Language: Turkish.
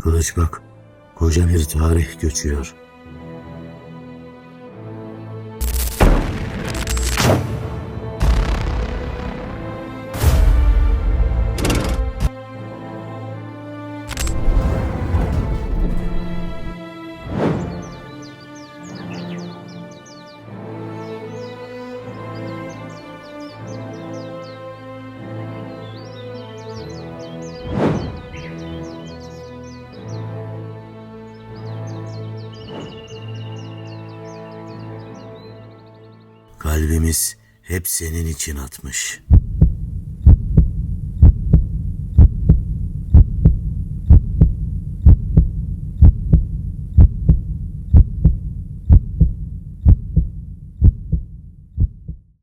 Kılıç bak, koca bir tarih göçüyor. Kalbimiz hep senin için atmış.